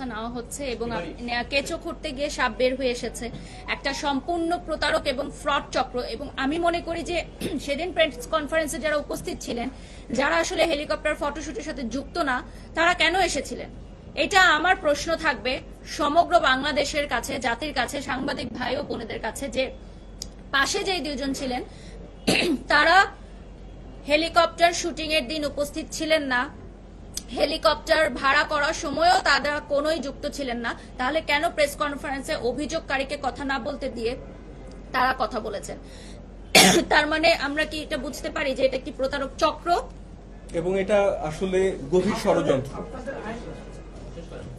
ব্যবস্থা নেওয়া হচ্ছে এবং কেঁচো খুঁড়তে গিয়ে সাপ বের হয়ে এসেছে। একটা সম্পূর্ণ প্রতারক এবং ফ্রড চক্র এবং আমি মনে করি যে সেদিন প্রেস কনফারেন্সে যারা উপস্থিত ছিলেন যারা আসলে হেলিকপ্টার ফটোশুটের সাথে যুক্ত না তারা কেন এসেছিলেন? এটা আমার প্রশ্ন থাকবে সমগ্র বাংলাদেশের কাছে জাতির কাছে সাংবাদিক ভাই ও বোনেদের কাছে যে পাশে যে দুজন ছিলেন তারা হেলিকপ্টার শুটিং এর দিন উপস্থিত ছিলেন না। হেলিকপ্টার ভাড়া করার সময়ও তারা কোনোই যুক্ত ছিলেন না। তাহলে কেন প্রেস কনফারেন্সে অভিযোগকারীকে কথা না বলতে দিয়ে তারা কথা বলেছেন তার মানে আমরা কি এটা বুঝতে পারি যে এটা একটি প্রতারক চক্র? এবং এটা আসলে গভীর ষড়যন্ত্র।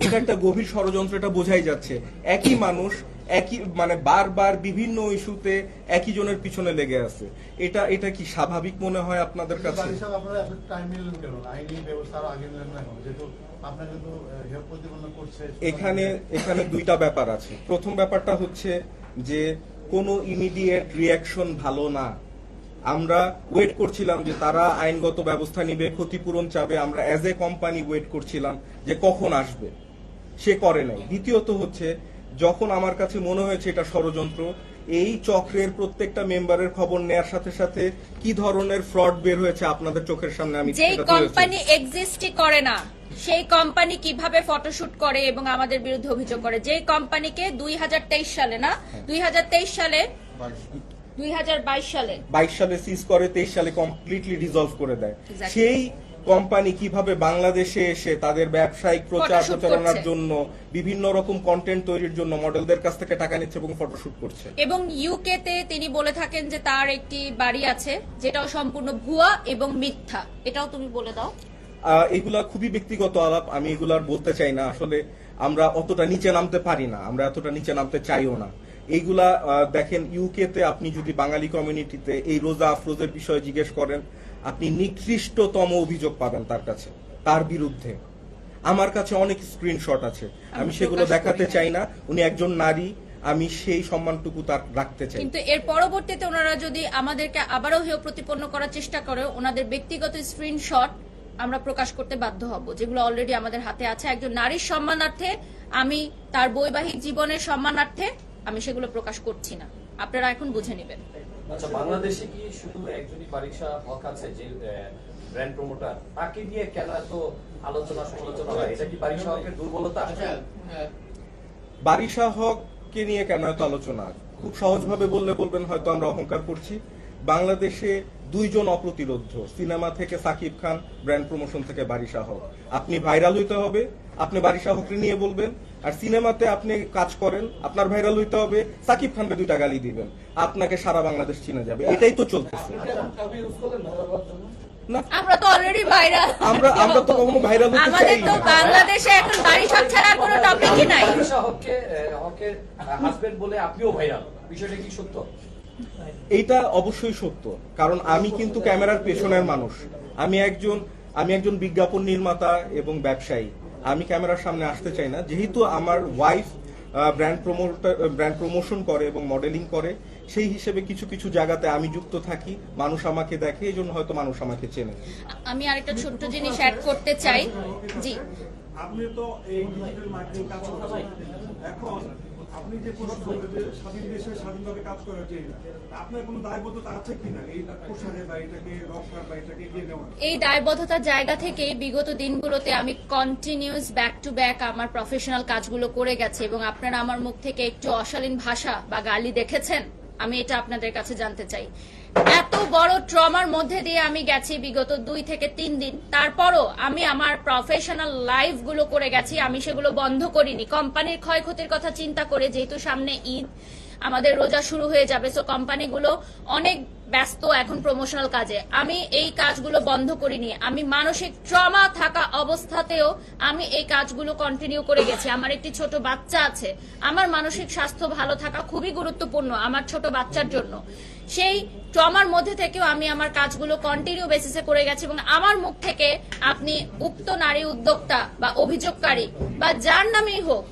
এটা একটা গভীর ষড়যন্ত্র, এটা বোঝাই যাচ্ছে। একই মানুষ একই মানে বারবার বিভিন্ন ইস্যুতে একই জনের পিছনে লেগে আছে। এটা এটা কি স্বাভাবিক মনে হয় আপনাদের কাছে? এখানে এখানে দুইটা ব্যাপার আছে। প্রথম ব্যাপারটা হচ্ছে যে কোনো ইমিডিয়েট রিয়াকশন ভালো না। আমরা ওয়েট করছিলাম যে তারা আইনগত ব্যবস্থা নিবে ক্ষতিপূরণ চাবে। আমরা অ্যাজ এ কোম্পানি ওয়েট করছিলাম যে কখন আসবে। সে করে নাই। দ্বিতীয়ত হচ্ছে যখন আমার কাছে মনে হয়েছে এটা ষড়যন্ত্র এই চক্রের প্রত্যেকটা মেম্বারের খবর নেয়ার সাথে সাথে কি ধরনের ফ্রড বের হয়েছে আপনাদের চোখের সামনে আমি যেই কোম্পানি এক্সিস্টই করে না সেই কোম্পানি কীভাবে ফটোশুট করে এবং আমাদের বিরুদ্ধে অভিযোগ করে? যেই কোম্পানিকে দুই হাজার তেইশ সালে না দুই হাজার তেইশ সালে দুই হাজার বাইশ সালে। বাইশ সালে সিজ করে তেইশ সালে কমপ্লিটলি ডিজলভ করে দেয়। সেই কোম্পানি কীভাবে বাংলাদেশে এসে তাদের ব্যবসায়িক প্রচার প্রচারণার জন্য বিভিন্ন রকম কন্টেন্ট তৈরির জন্য মডেলদের কাছ থেকে টাকা নিচ্ছে এবং ফটোশুট করছে। এবং ইউকে তে তিনি বলে থাকেন যে তার একটি বাড়ি আছে যেটাও সম্পূর্ণ ভুয়া এবং মিথ্যা। এটাও তুমি বলে দাও। এগুলা খুবই ব্যক্তিগত আলাপ আমি এগুলার বলতে চাই না। আসলে আমরা অতটা নিচে নামতে পারি না আমরা এতটা নিচে নামতে চাইও না। এইগুলা দেখেন ইউকে তে আপনি যদি বাঙালি কমিউনিটিতে এই রোজা আফরোজের বিষয়ে জিজ্ঞেস করেন আপনি নিকৃষ্টতম অভিযোগ পাবেন তার কাছে তার বিরুদ্ধে। আমার কাছে অনেক স্ক্রিনশট আছে। আমি আমি সেগুলো দেখাতে চাই না। উনি একজন নারী আমি সেই সম্মানটুকু তার রাখতে চাই। কিন্তু এর পরবর্তীতে ওনারা যদি আমাদেরকে আবারও হেয় প্রতিপন্ন করার চেষ্টা করে ওনাদের ব্যক্তিগত স্ক্রিনশট আমরা প্রকাশ করতে বাধ্য হব যেগুলো অলরেডি আমাদের হাতে আছে। একজন নারীর সম্মানার্থে আমি তার বৈবাহিক জীবনের সম্মানার্থে আমি সেগুলো প্রকাশ করছি না। আপনারা এখন বুঝে নেবেন। আচ্ছা বাংলাদেশে কি শুধু একজনই বারিশা হক আছে যে ব্র্যান্ড প্রমোটার তাকে নিয়ে কেন এত আলোচনা সমালোচনা হয়? এটা কি বারিশা হকের দুর্বলতা? বারিশা হক কে নিয়ে কেন এত আলোচনা? খুব সহজভাবে বললে বলবেন হয়তো আমরা অহংকার করছি। বাংলাদেশে দুইজন অপ্রতিরোধ্য সিনেমা থেকে সাকিব খান ব্র্যান্ড প্রমোশন থেকে বারিশা হক। আপনি ভাইরাল হইতে হবে আপনি বারিশা হককে নিয়ে বলবেন আর সিনেমাতে আপনি কাজ করেন আপনার ভাইরাল হইতে হবে সাকিব খানকে দুইটা গালি দিবেন। আপনাকে সারা বাংলাদেশ চিনে যাবে। এটাই তো চলতেছে। না। আমরা তো অলরেডি ভাইরাল আমরা আমরা তো কখনো ভাইরাল হতে আমাদের তো বাংলাদেশে এখন দাড়ি সব ছাড়া কোনো টপিকই নাই। বারিশা হককে আহ, হকের হাজবেন্ড বলে আপনিও ভাইরাল বিষয়টা কি সত্য? এইটা অবশ্যই সত্য কারণ আমি কিন্তু ক্যামেরার পেছনের মানুষ। আমি একজন আমি একজন বিজ্ঞাপন নির্মাতা এবং ব্যবসায়ী। আমি ক্যামেরার সামনে আসতে চাই না। যেহেতু আমার wife brand promoter brand promotion করে এবং মডেলিং করে সেই হিসেবে কিছু কিছু জায়গাতে আমি যুক্ত থাকি। মানুষ আমাকে দেখে এই জন্য হয়তো মানুষ আমাকে চেনে। আমি আরেকটা ছোট্ট জিনিস অ্যাড করতে চাই। জি। আপনি তো এই ডিজিটাল মার্কেটিং কাজ করছেন। এখন আপনি যে স্বাধীন দেশে স্বাধীনভাবে কাজ যে আপনার দায়বদ্ধতা আছে কিনা? এই প্রসারে বা এটাকে রক্ষার বা এটাকে এগিয়ে এই দায়বদ্ধতার জায়গা থেকে বিগত দিনগুলোতে আমি কন্টিনিউস ব্যাক টু ব্যাক আমার প্রফেশনাল কাজগুলো করে গেছি এবং আপনারা আমার মুখ থেকে একটু অশালীন ভাষা বা গালি দেখেছেন, আমি এটা আপনাদের কাছে জানতে চাই। এত বড় ট্রমার মধ্যে দিয়ে আমি গেছি বিগত দুই থেকে তিন দিন। তারপরও আমি আমার প্রফেশনাল লাইফগুলো করে গেছি, আমি সেগুলো বন্ধ করিনি। কোম্পানির ক্ষয়ক্ষতির কথা চিন্তা করে যেহেতু সামনে ঈদ আমাদের রোজা শুরু হয়ে যাবে। সো কোম্পানিগুলো অনেক ব্যস্ত এখন প্রমোশনাল কাজে। আমি এই কাজগুলো বন্ধ করিনি। আমি মানসিক ট্রমা থাকা অবস্থাতেও আমি এই কাজগুলো কন্টিনিউ করে গেছি। আমার একটি ছোট বাচ্চা আছে। আমার মানসিক স্বাস্থ্য ভালো থাকা খুবই গুরুত্বপূর্ণ আমার ছোট বাচ্চার জন্য। সেই ট্রমার মধ্যে থেকেও আমি আমার কাজগুলো কন্টিনিউ বেসিসে করে গেছি এবং আমার মুখ থেকে আপনি উক্ত নারী উদ্যোক্তা বা অভিযোগকারী বা যার নামেই হোক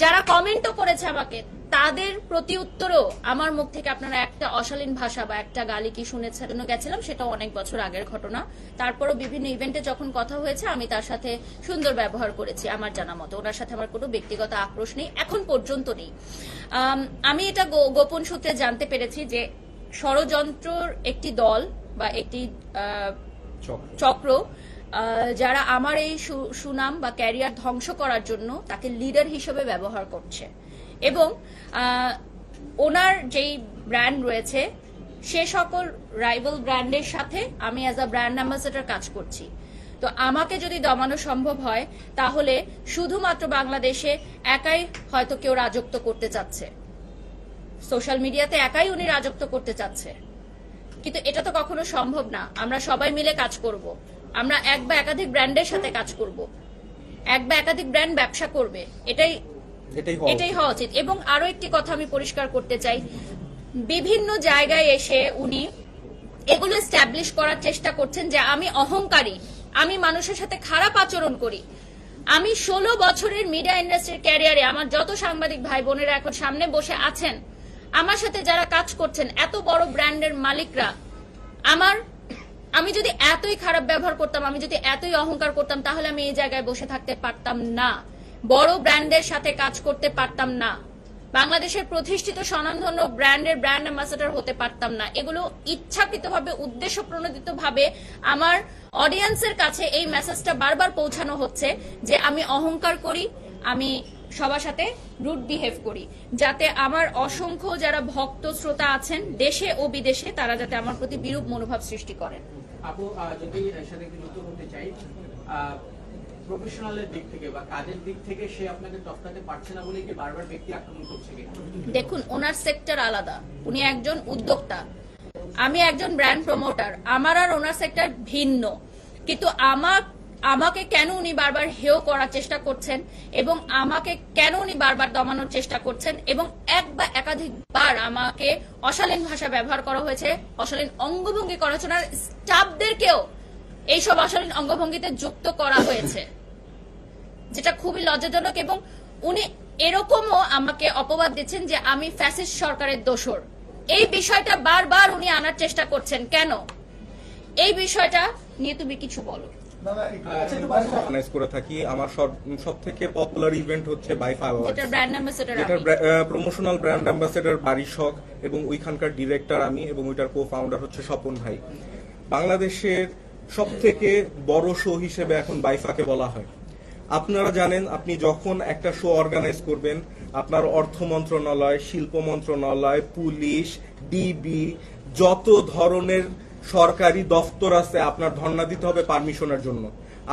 যারা কমেন্টও করেছে আমাকে তাদের প্রতি উত্তরও আমার মুখ থেকে আপনারা একটা অশালীন ভাষা বা একটা গালি কি শুনেছেন গেছিলাম সেটা অনেক বছর আগের ঘটনা। তারপরও বিভিন্ন ইভেন্টে যখন কথা হয়েছে আমি তার সাথে সুন্দর ব্যবহার করেছি আমার জানা মতো। ওনার সাথে আমার কোনো ব্যক্তিগত আক্রোশ নেই এখন পর্যন্ত নেই। আমি এটা গোপন সূত্রে জানতে পেরেছি যে ষড়যন্ত্রর একটি দল বা একটি চক্র। যারা আমার এই সুনাম বা ক্যারিয়ার ধ্বংস করার জন্য তাকে লিডার হিসেবে ব্যবহার করছে। এবং ওনার যেই ব্র্যান্ড রয়েছে, সে সকল রাইভাল ব্র্যান্ডের সাথে আমি অ্যাজ আ ব্র্যান্ড অ্যাম্বাসেডর কাজ করছি। তো আমাকে যদি দমানো সম্ভব হয়, তাহলে শুধুমাত্র বাংলাদেশে একাই হয়তো কেউ রাজত্ব করতে চাচ্ছে। সোশ্যাল মিডিয়াতে একাই উনি রাজত্ব করতে চাচ্ছে। কিন্তু এটা তো কখনো সম্ভব না। আমরা সবাই মিলে কাজ করব। আমরা এক বা একাধিক ব্র্যান্ডের সাথে কাজ করব। এক বা একাধিক ব্র্যান্ড ব্যবসা করবে। এটাই এটাই হওয়া উচিত। এবং আরও একটি কথা আমি পরিষ্কার করতে চাই। বিভিন্ন জায়গায় এসে উনি এগুলো স্ট্যাবলিশ করার চেষ্টা করছেন যে আমি অহংকারী আমি মানুষের সাথে খারাপ আচরণ করি। আমি ষোলো বছরের মিডিয়া ইন্ডাস্ট্রির ক্যারিয়ারে আমার যত সাংবাদিক ভাই বোনেরা এখন সামনে বসে আছেন আমার সাথে যারা কাজ করছেন এত বড় ব্র্যান্ডের মালিকরা আমার আমি যদি এতই খারাপ ব্যবহার করতাম, আমি যদি এতই অহংকার করতাম, তাহলে আমি এই জায়গায় বসে থাকতে পারতাম না। বড় ব্র্যান্ডের সাথে কাজ করতে পারতাম না। বাংলাদেশের প্রতিষ্ঠিত স্বনামধন্য ব্র্যান্ডের ব্র্যান্ড অ্যাম্বাসেডর হতে পারতাম না। এগুলো ইচ্ছাকৃতভাবে উদ্দেশ্য প্রণোদিতভাবে আমার অডিয়েন্সের কাছে এই মেসেজটা বারবার পৌঁছানো হচ্ছে যে আমি অহংকার করি, আমি সবার সাথে রুট বিহেভ করি। যাতে আমার অসংখ্য যারা ভক্ত শ্রোতা আছেন, দেশে ও বিদেশে, তারা যাতে আমার প্রতি বিরূপ মনোভাব সৃষ্টি করেন। আপু যদি সাথে একটু যুক্ত করতে চাই দেখুন, ওনার সেক্টর আলাদা। উনি একজন উদ্যোক্তা। আমি একজন ব্র্যান্ড প্রমোটার আমার আর ওনার সেক্টর ভিন্ন। কিন্তু আমার আমাকে কেন উনি বারবার হেয় করার চেষ্টা করছেন এবং আমাকে কেন উনি বারবার দমানোর চেষ্টা করছেন এবং এক বা একাধিকবার আমাকে অশালীন ভাষা ব্যবহার করা হয়েছে, অশালীন অঙ্গভঙ্গি করা হয়েছে স্টাফদেরকেও এইসব অশালীন অঙ্গভঙ্গিতে যুক্ত করা হয়েছে, যেটা খুবই লজ্জাজনক এবং উনি এরকমও আমাকে অপবাদ দিচ্ছেন যে আমি ফ্যাসিস্ট সরকারের দোসর এই বিষয়টা বারবার উনি আনার চেষ্টা করছেন, কেন? এই বিষয়টা নিয়ে তুমি কিছু বলো। অর্গানাইজ করে থাকি। আমার সব থেকে পপুলার ইভেন্ট হচ্ছে brand ambassador promotional brand ambassador বাড়ি শখ এবং ওইখানকার ডিরেক্টর আমি এবং ওইটার কো ফাউন্ডার হচ্ছে স্বপন ভাই। বাংলাদেশের সব থেকে বড় শো হিসেবে এখন বাইফাকে বলা হয়। আপনারা জানেন আপনি যখন একটা শো অর্গানাইজ করবেন আপনার অর্থ মন্ত্রণালয় শিল্প মন্ত্রণালয় পুলিশ ডিবি যত ধরনের সরকারি দফতর আছে, আপনার ধর্ণা দিতে হবে পারমিশনের জন্য।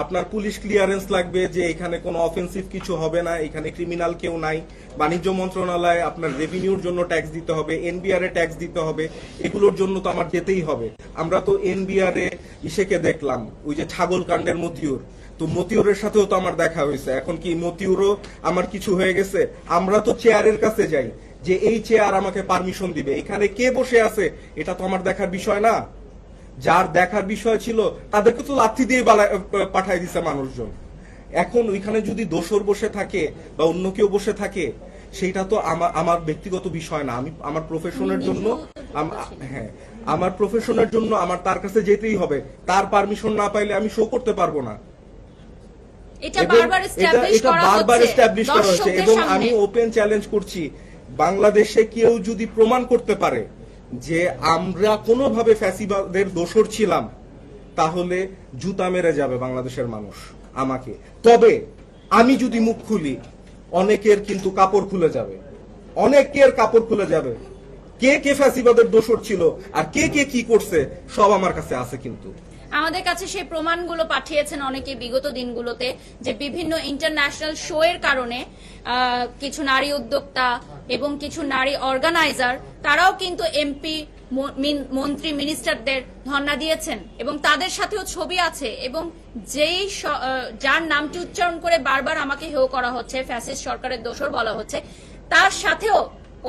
আপনার পুলিশ ক্লিয়ারেন্স লাগবে যে এখানে কোনো অফেন্সিভ কিছু হবে না, এখানে ক্রিমিনাল কেউ নাই। বাণিজ্য মন্ত্রণালয় আপনার রেভিনিউর জন্য ট্যাক্স দিতে হবে এনবিআর এ ট্যাক্স দিতে হবে, এগুলোর জন্য তো আমার যেতেই হবে। আমরা তো এনবিআর এ ইসেকে দেখলাম, ওই যে ছাগল কাণ্ডের মতিউর। তো মতিউরের সাথেও তো আমার দেখা হয়েছে। এখন কি মতিউরও আমার কিছু হয়ে গেছে? আমরা তো চেয়ারের কাছে যাই, যে এই চেয়ার আমাকে পারমিশন দিবে। এখানে কে বসে আছে, এটা তো আমার দেখার বিষয় না। যার দেখার বিষয় ছিল তাদেরকে তো লাথি দিয়ে পাঠাই দিছে মানুষজন। এখন ওইখানে যদি দোসর বসে থাকে বা অন্য কেউ বসে থাকে সেটা তো আমার ব্যক্তিগত বিষয় না। আমি আমার প্রফেশনের জন্য হ্যাঁ আমার প্রফেশনের জন্য আমার তার কাছে যেতেই হবে। তার পারমিশন না পাইলে আমি শো করতে পারব না। এটা বারবার এস্টাবলিশ করা হচ্ছে এবং আমি ওপেন চ্যালেঞ্জ করছি। বাংলাদেশে কেউ যদি প্রমাণ করতে পারে যে আমরা কোনোভাবে ফ্যাসিবাদের দোষর ছিলাম, তাহলে জুতা মেরে যাবে বাংলাদেশের মানুষ, আমাকে। তবে আমি যদি মুখ খুলি, অনেকের কিন্তু কাপড় খুলে যাবে। অনেকের কাপড় খুলে যাবে। কে কে ফ্যাসিবাদের দোষর ছিল আর কে কে কি করছে, সব আমার কাছে আছে কিন্তু। আমাদের কাছে সেই প্রমাণগুলো পাঠিয়েছেন অনেকে বিগত দিনগুলোতে যে বিভিন্ন ইন্টারন্যাশনাল শো এর কারণে কিছু নারী উদ্যোক্তা এবং কিছু নারী অর্গানাইজার তারাও কিন্তু এমপি মন্ত্রী মিনিস্টারদের ধর্ণা দিয়েছেন এবং তাদের সাথেও ছবি আছে এবং যেই যার নামটি উচ্চারণ করে বারবার আমাকে হেয় করা হচ্ছে ফ্যাসিস্ট সরকারের দোষর বলা হচ্ছে তার সাথেও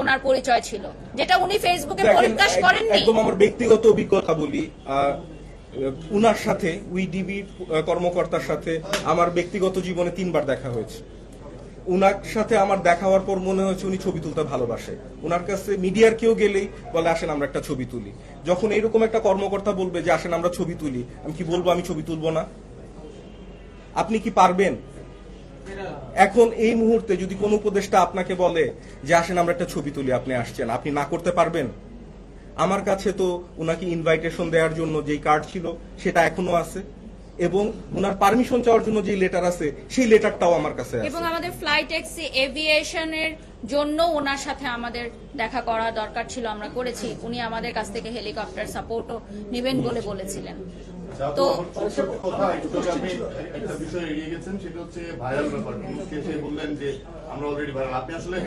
ওনার পরিচয় ছিল যেটা উনি ফেসবুকে পরিপ্রকাশ করেননি। একদম আমার ব্যক্তিগত অভিজ্ঞতা বলি উনার সাথে উইডিবি কর্মকর্তার সাথে আমার ব্যক্তিগত জীবনে তিনবার দেখা হয়েছে। উনার সাথে আমার দেখা হওয়ার পর মনে হয়েছে উনি ছবি তুলতে ভালোবাসে। উনার কাছে মিডিয়ার কেউ গেলেই বলে, আসেন, আমরা একটা ছবি তুলি। যখন এরকম একটা কর্মকর্তা বলবে যে, আসেন, আমরা ছবি তুলি। আমি কি বলব, আমি ছবি তুলবো না? আপনি কি পারবেন? এখন এই মুহূর্তে যদি কোনো উপদেষ্টা আপনাকে বলে যে, আসেন, আমরা একটা ছবি তুলি, আপনি আসছেন। আপনি না করতে পারবেন? আমার কাছে তো ওনাকে ইনভাইটেশন দেওয়ার জন্য যেই কার্ড ছিল সেটা এখনও আছে। এবং ওনার পারমিশন চাওয়ার জন্য যে লেটার আছে সেই লেটারটাও আমার কাছে আছে। এবং আমাদের ফ্লাইট ট্যাক্সি এভিয়েশনের জন্য ওনার সাথে আমাদের দেখা করা দরকার ছিল আমরা করেছি। উনি আমাদের কাছ থেকে হেলিকপ্টার সাপোর্টও নেবেন বলে বলেছিলেন। তো কথা একটু আগে আপনি একটা বিষয় এড়িয়ে গেছেন সেটা হচ্ছে ভাইরাল ব্যাপার মানুষকে বললেন যে আমরা অলরেডি ভাইরাল আপনি আসলে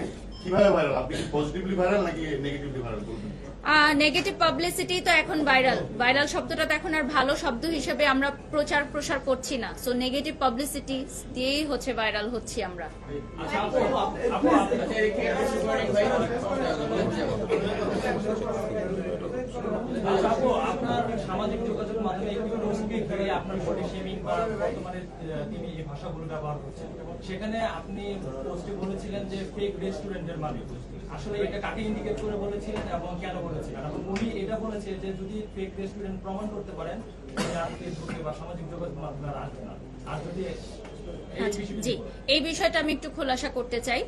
কীভাবে ভাইরাল আপনি কি পজিটিভলি ভাইরাল নাকি নেগেটিভলি ভাইরাল বলবেন? নেগেটিভ পাবলিসিটি তো এখন ভাইরাল ভাইরাল শব্দটা তো এখন আর ভালো শব্দ হিসেবে আমরা প্রচার প্রসার করছি না সো নেগেটিভ পাবলিসিটি দিয়েই হচ্ছে ভাইরাল হচ্ছি আমরা আচ্ছা আচ্ছা সেখানে আপনি বলেছিলেন যে ফেক রেস্টুরেন্টের মালিক আসলে এটা কাকে ইন্ডিকেট করে বলেছিলেন এবং কেন বলেছিলেন? এবং উনি এটা বলেছে যে যদি ফেক রেস্টুরেন্ট প্রমাণ করতে পারেন ফেসবুকে বা সামাজিক যোগাযোগ মাধ্যমে আর আসবে না। আর যদি আচ্ছা, জি। এই বিষয়টা আমি একটু খোলাসা করতে চাই।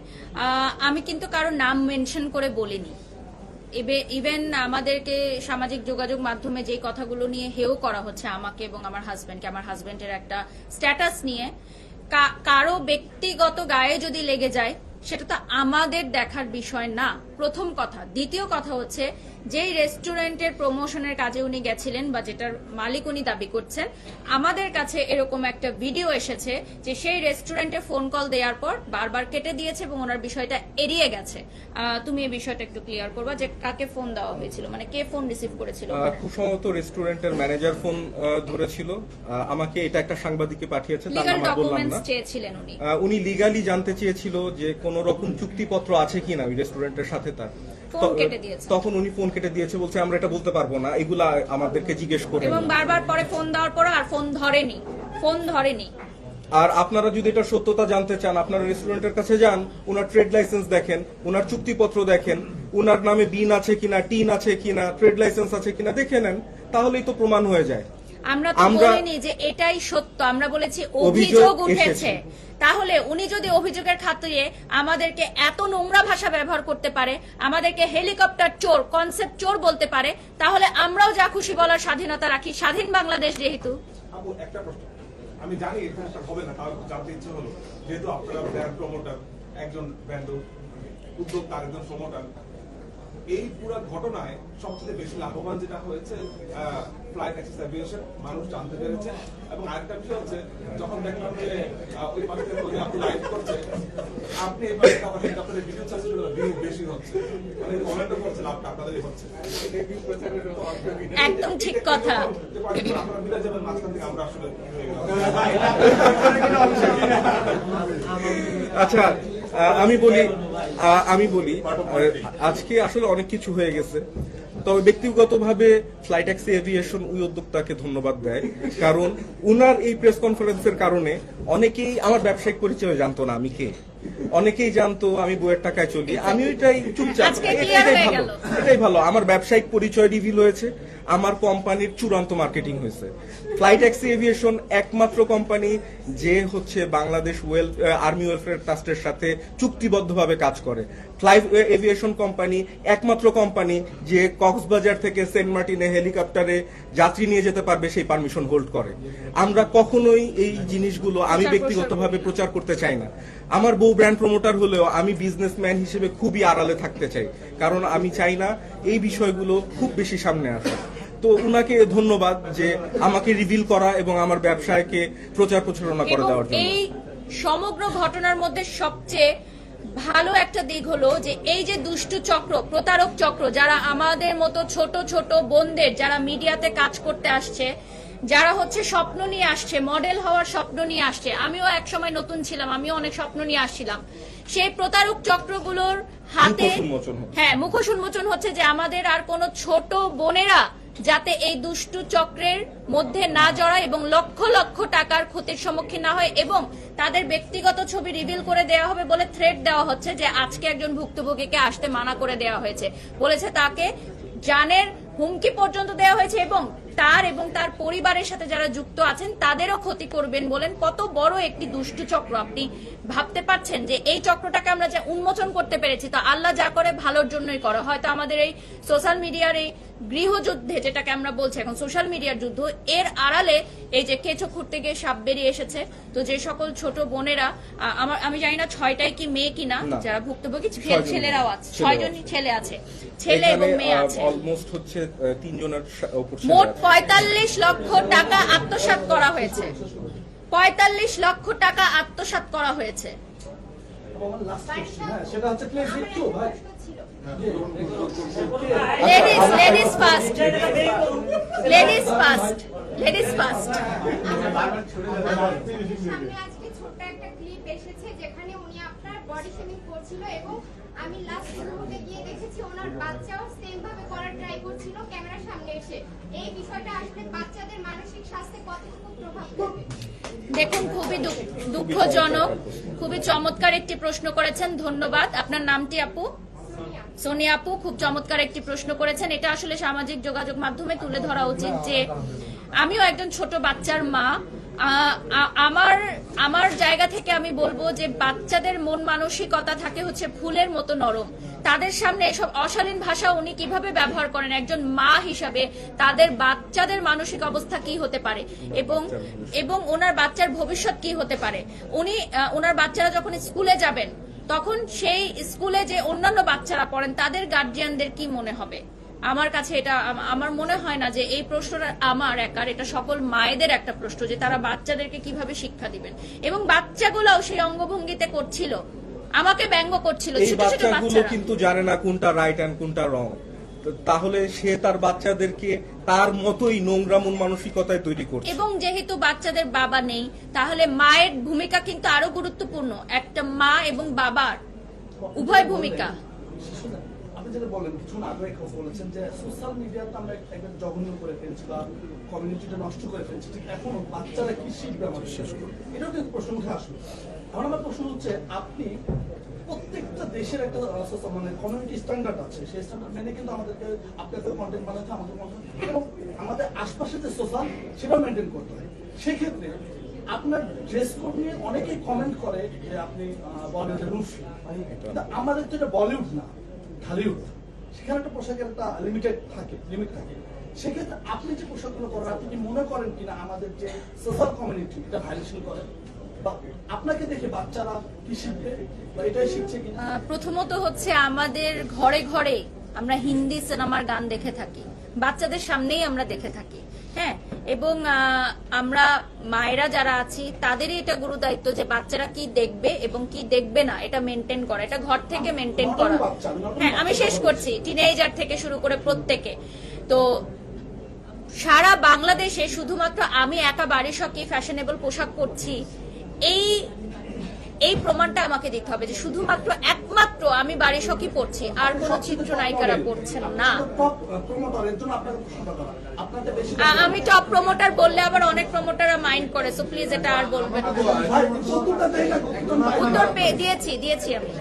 আমি কিন্তু কারও নাম মেনশন করে বলিনি। ইভেন আমাদেরকে সামাজিক যোগাযোগ মাধ্যমে যে কথাগুলো নিয়ে হেও করা হচ্ছে আমাকে এবং আমার হাজবেন্ডকে আমার হাজবেন্ডের একটা স্ট্যাটাস নিয়ে কারও ব্যক্তিগত গায়ে যদি লেগে যায় সেটা তো আমাদের দেখার বিষয় না। প্রথম কথা। দ্বিতীয় কথা হচ্ছে যেই রেস্টুরেন্টের প্রমোশনের কাজে উনি গেছিলেন বা যেটার মালিক উনি দাবি করছেন আমাদের কাছে এরকম একটা ভিডিও এসেছে যে সেই রেস্টুরেন্টে ফোন কল দেওয়ার পর বারবার কেটে দিয়েছে এবং ওনার বিষয়টা এড়িয়ে গেছে। তুমি এই বিষয়টা একটু ক্লিয়ার করবা যে কাকে ফোন দেওয়া হয়েছিল মানে কে ফোন রিসিভ করেছিল? খুব সম্ভবত রেস্টুরেন্টের ম্যানেজার ফোন ধরেছিল। আমাকে এটা একটা সাংবাদিকে পাঠিয়েছে তার নাম বললাম না চেয়েছিলেন উনি। উনি লিগালি জানতে চেয়েছিল যে কোন রকম চুক্তিপত্র আছে কিনা ওই রেস্টুরেন্টের সাথে তার। ফোন কেটে দিয়েছে। তখন উনি ফোন কেটে দিয়েছে বলছে আমরা এটা বলতে পারব না। এগুলা আমাদেরকে জিজ্ঞেস করে এবং বারবার পরে ফোন দেওয়ার পর আর ফোন ধরেনি। ফোন ধরেনি। আর আপনারা যদি এটা সত্যতা জানতে চান আপনারা রেস্টুরেন্টের কাছে যান ওনার ট্রেড লাইসেন্স দেখেন ওনার চুক্তিপত্র দেখেন ওনার নামে বিন আছে কিনা টিন আছে কিনা ট্রেড লাইসেন্স আছে কিনা দেখে নেন তাহলেই তো প্রমাণ হয়ে যায়। আমরা তো বলিনি যে এটাই সত্য আমরা বলেছি অভিযোগ উঠেছে। তাহলে উনি যদি অভিযোগের খাতিরে আমাদেরকে এত নোংরা ভাষা ব্যবহার করতে পারে আমাদেরকে হেলিকপ্টার চোর কনসেপ্ট চোর বলতে পারে তাহলে আমরাও যা খুশি বলার স্বাধীনতা রাখি স্বাধীন বাংলাদেশ যেহেতু। আপু একটা প্রশ্ন। আমি জানি হবে না তাও জানতে ইচ্ছে হলো। যেহেতু আপনারা ব্র্যান্ড প্রমোটার একজন ব্র্যান্ড উদ্যোক্তা আরেকজন প্রমোটার এই পুরো ঘটনায় সবচেয়ে বেশি লাভবান যেটা হয়েছে ফ্লাইট অ্যাক্সেস অ্যাভিয়েশন মানুষ জানতে পেরেছে। এবং আরেকটা বিষয় হচ্ছে যখন দেখলাম যে ওই পাশে থেকে আপনি লাইভ করছে আপনি এই পাশে আবার হেলিকপ্টারের ভিডিও চার্জ ভিউ বেশি হচ্ছে। মানে কমেন্টও করছে লাভটা আপনাদেরই হচ্ছে। একদম ঠিক কথা। আপনারা মিলে যাবেন মাঝখান থেকে আমরা আসলে আচ্ছা আমি বলি আমি বলি আজকে আসলে অনেক কিছু হয়ে গেছে। তবে ব্যক্তিগতভাবে ফ্লাইট ট্যাক্সি এভিয়েশন ওই উদ্যোক্তাকে ধন্যবাদ দেয়। কারণ উনার এই প্রেস কনফারেন্সের কারণে অনেকেই আমার ব্যবসায়িক পরিচয় জানতো না আমি কে। অনেকেই জানতো আমি বইয়ের টাকায় চলি। আমি ওইটাই চুপচাপ। এটাই ভালো। এটাই ভালো। আমার ব্যবসায়িক পরিচয় রিভিল হয়েছে। আমার কোম্পানির চূড়ান্ত মার্কেটিং হয়েছে। ফ্লাইট ট্যাক্সি এভিয়েশন একমাত্র কোম্পানি যে হচ্ছে বাংলাদেশ ওয়েল আর্মি ওয়েলফেয়ার ট্রাস্টের সাথে চুক্তিবদ্ধভাবে কাজ করে। ফ্লাই এভিয়েশন কোম্পানি একমাত্র কোম্পানি যে কক্সবাজার থেকে সেন্ট মার্টিনে হেলিকপ্টারে যাত্রী নিয়ে যেতে পারবে সেই পারমিশন হোল্ড করে। আমরা কখনোই এই জিনিসগুলো আমি ব্যক্তিগতভাবে প্রচার করতে চাই না। আমার বউ ব্র্যান্ড প্রমোটার হলেও আমি বিজনেসম্যান হিসেবে খুবই আড়ালে থাকতে চাই। কারণ আমি চাই না এই বিষয়গুলো খুব বেশি সামনে আসে। তো উনাকে ধন্যবাদ যে আমাকে রিভিল করা এবং আমার ব্যবসায়কে প্রচার প্রচারণা করে দেওয়ার জন্য। এই সমগ্র ঘটনার মধ্যে সবচেয়ে ভালো একটা দিক হলো যে এই যে দুষ্টু চক্র প্রতারক চক্র যারা আমাদের মতো ছোট ছোট বোনদের যারা মিডিয়াতে কাজ করতে আসছে যারা হচ্ছে স্বপ্ন নিয়ে আসছে মডেল হওয়ার স্বপ্ন নিয়ে আসছে। আমিও এক সময় নতুন ছিলাম আমিও অনেক স্বপ্ন নিয়ে আসছিলাম। সেই প্রতারক চক্রগুলোর হাতে। হ্যাঁ মুখোশ উন্মোচন হচ্ছে যে আমাদের আর কোনো ছোট বোনেরা যাতে এই দুষ্টু চক্রের মধ্যে না জড়ায় এবং লক্ষ লক্ষ টাকার ক্ষতির সম্মুখীন না হয় এবং তাদের ব্যক্তিগত ছবি রিভিল করে দেওয়া হবে বলে থ্রেট দেওয়া হচ্ছে যে আজকে একজন ভুক্তভোগীকে আসতে মানা করে দেওয়া হয়েছে। বলেছে তাকে জানের হুমকি পর্যন্ত দেওয়া হয়েছে এবং তার এবং তার পরিবারের সাথে যারা যুক্ত আছেন, তাদেরও ক্ষতি করবেন বলেন কত বড় একটি দুষ্ট চক্র। আপনি ভাবতে পারছেন যে এই চক্রটাকে আমরা যে উন্মোচন করতে পেরেছি, তো আল্লাহ যা করে ভালোর জন্যই করে। হয়তো আমাদের এই সোশ্যাল মিডিয়ার এই গৃহযুদ্ধে যেটাকে আমরা বলছি এখন সোশ্যাল মিডিয়ার যুদ্ধ এর আড়ালে এই যে কেঁচো খুঁড়তে গিয়ে সাপ বেরিয়ে এসেছে। তো যে সকল ছোট বোনেরা আমার আমি জানি না ছয়টাই কি মেয়ে কিনা যারা ভুক্তভোগী ছেলেরাও আছে ছয়জনই ছেলে আছে ছেলে এবং মেয়ে আছে। অলমোস্ট হচ্ছে তিনজনের মোট পঁয়তাল্লিশ লক্ষ টাকা আত্মসাৎ করা হয়েছে। পঁয়তাল্লিশ লক্ষ টাকা আত্মসাৎ করা হয়েছে। সেটা হচ্ছে ladies ladies first ladies first ladies first আজকে ছোট্ট একটা ক্লিপ এসেছে যেখানে উনি আপনার বডি শেমিং করছিল এবং আমি লাস্ট মুহূর্তে গিয়ে দেখেছি ওনার বাচ্চাও সেম ভাবে করার ট্রাই করছিল ক্যামেরার সামনে এসে। এই বিষয়টা আসলে বাচ্চাদের মানসিক স্বাস্থ্যে কতটুকু প্রভাব ফেলবে দেখুন খুবই দুঃখ- দুঃখজনক খুবই চমৎকার একটি প্রশ্ন করেছেন। ধন্যবাদ। আপনার নামটি আপু? সোনিয়া আপু খুব চমৎকার একটি প্রশ্ন করেছেন। এটা আসলে সামাজিক যোগাযোগ মাধ্যমে তুলে ধরা উচিত যে আমিও একজন ছোট বাচ্চার মা। আমার আমার জায়গা থেকে আমি বলব যে বাচ্চাদের মন মানসিকতা থাকে হচ্ছে ফুলের মতো নরম। তাদের সামনে এসব অশালীন ভাষা উনি কীভাবে ব্যবহার করেন? একজন মা হিসাবে তাদের বাচ্চাদের মানসিক অবস্থা কি হতে পারে? এবং এবং ওনার বাচ্চার ভবিষ্যৎ কি হতে পারে? উনি ওনার বাচ্চারা যখন স্কুলে যাবেন তখন সেই স্কুলে যে অন্যান্য বাচ্চারা পড়েন তাদের গার্জিয়ানদের কি মনে হবে? আমার কাছে এটা আমার মনে হয় না যে এই প্রশ্নটা আমার একার এটা সকল মায়েদের একটা প্রশ্ন যে তারা বাচ্চাদেরকে কীভাবে শিক্ষা দিবেন। এবং বাচ্চাগুলোও সেই অঙ্গভঙ্গিতে করছিল আমাকে ব্যঙ্গ করছিল এই ছোট ছোট বাচ্চাগুলো কিন্তু জানে না কোনটা রাইট এন্ড কোনটা রং তাহলে সে তার বাচ্চাদেরকে তার মতোই নোংরা মন মানসিকতায় তৈরি করছে। এবং যেহেতু বাচ্চাদের বাবা নেই তাহলে মায়ের ভূমিকা কিন্তু আরও গুরুত্বপূর্ণ। একটা মা এবং বাবার উভয় ভূমিকা। আপনি যেটা বলেন কিছু আগে বলেছেন যে সোশ্যাল মিডিয়াতে আমরা একটা জঘন্য করে ফেলছি বা কমিউনিটিটা নষ্ট করে ফেলছি। ঠিক এখন বাচ্চারা কি শিখবে আমাদের? এটাও কিন্তু প্রশ্ন উঠে আসলো এখন আমার প্রশ্ন হচ্ছে আপনি প্রত্যেকটা দেশের একটা মানে কমিউনিটি স্ট্যান্ডার্ড আছে। সেই স্ট্যান্ডার্ড মেনে কিন্তু আমাদেরকে আপনাদের কন্টেন্ট বানাতে, আমাদের এবং আমাদের আশপাশে যে সোশ্যাল সেটাও মেনটেন করতে হয়। সেক্ষেত্রে আপনার ড্রেস কোড নিয়ে অনেকেই কমেন্ট করে যে আপনি বলিউডের রুফি কিন্তু আমাদের তো এটা বলিউড না ঢালিউড সেখানে একটা পোশাকের একটা লিমিটেড থাকে লিমিট থাকে। সেক্ষেত্রে আপনি যে পোশাকগুলো করেন আপনি কি মনে করেন কিনা আমাদের যে সোশ্যাল কমিউনিটি এটা ভাইলেশন করে? বা আপনাকে দেখে বাচ্চারা কি শিখবে এটাই শিখছে কিনা? প্রথমত হচ্ছে আমাদের ঘরে ঘরে আমরা হিন্দি সিনেমার গান দেখে থাকি। বাচ্চাদের সামনেই আমরা দেখে থাকি। হ্যাঁ? এবং আমরা মায়েরা যারা আছি তাদেরই এটা গুরু দায়িত্ব যে বাচ্চারা কি দেখবে এবং কি দেখবে না এটা মেনটেন করা এটা ঘর থেকে মেনটেন করা। হ্যাঁ আমি শেষ করছি টিনেজার থেকে শুরু করে প্রত্যেকে। তো সারা বাংলাদেশে শুধুমাত্র আমি একা বাড়ি সকি ফ্যাশনেবল পোশাক পরছি? এই এই প্রমাণটা আমাকে দিতে হবে যে শুধুমাত্র একমাত্র আমি বাড়ি সকি পড়ছি আর কোন চিত্রনায়িকারা পড়ছেন না। আমি টপ প্রমোটার বললে আবার অনেক প্রমোটাররা মাইন্ড করে সো প্লিজ এটা আর বলবেন না। ভাই উত্তরটা দেই না। উত্তর পেয়ে দিয়েছি দিয়েছি আমি।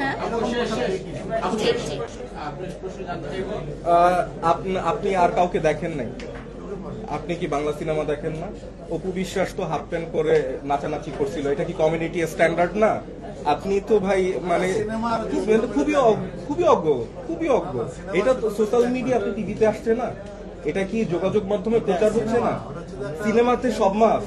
হ্যাঁ? আপনি আর কাউকে দেখেন নাই। আপনি কি বাংলা সিনেমা দেখেন না? অপু বিশ্বাস তো হাফ প্যান্ট করে নাচানাচি করছিল। এটা কি কমিউনিটি স্ট্যান্ডার্ড না? আপনি তো ভাই মানে খুবই খুবই অজ্ঞ খুবই অজ্ঞ। এটা তো সোশ্যাল মিডিয়া আপনি টিভিতে আসছে না। এটা কি যোগাযোগ মাধ্যমে প্রচার হচ্ছে না? সিনেমাতে সব মাস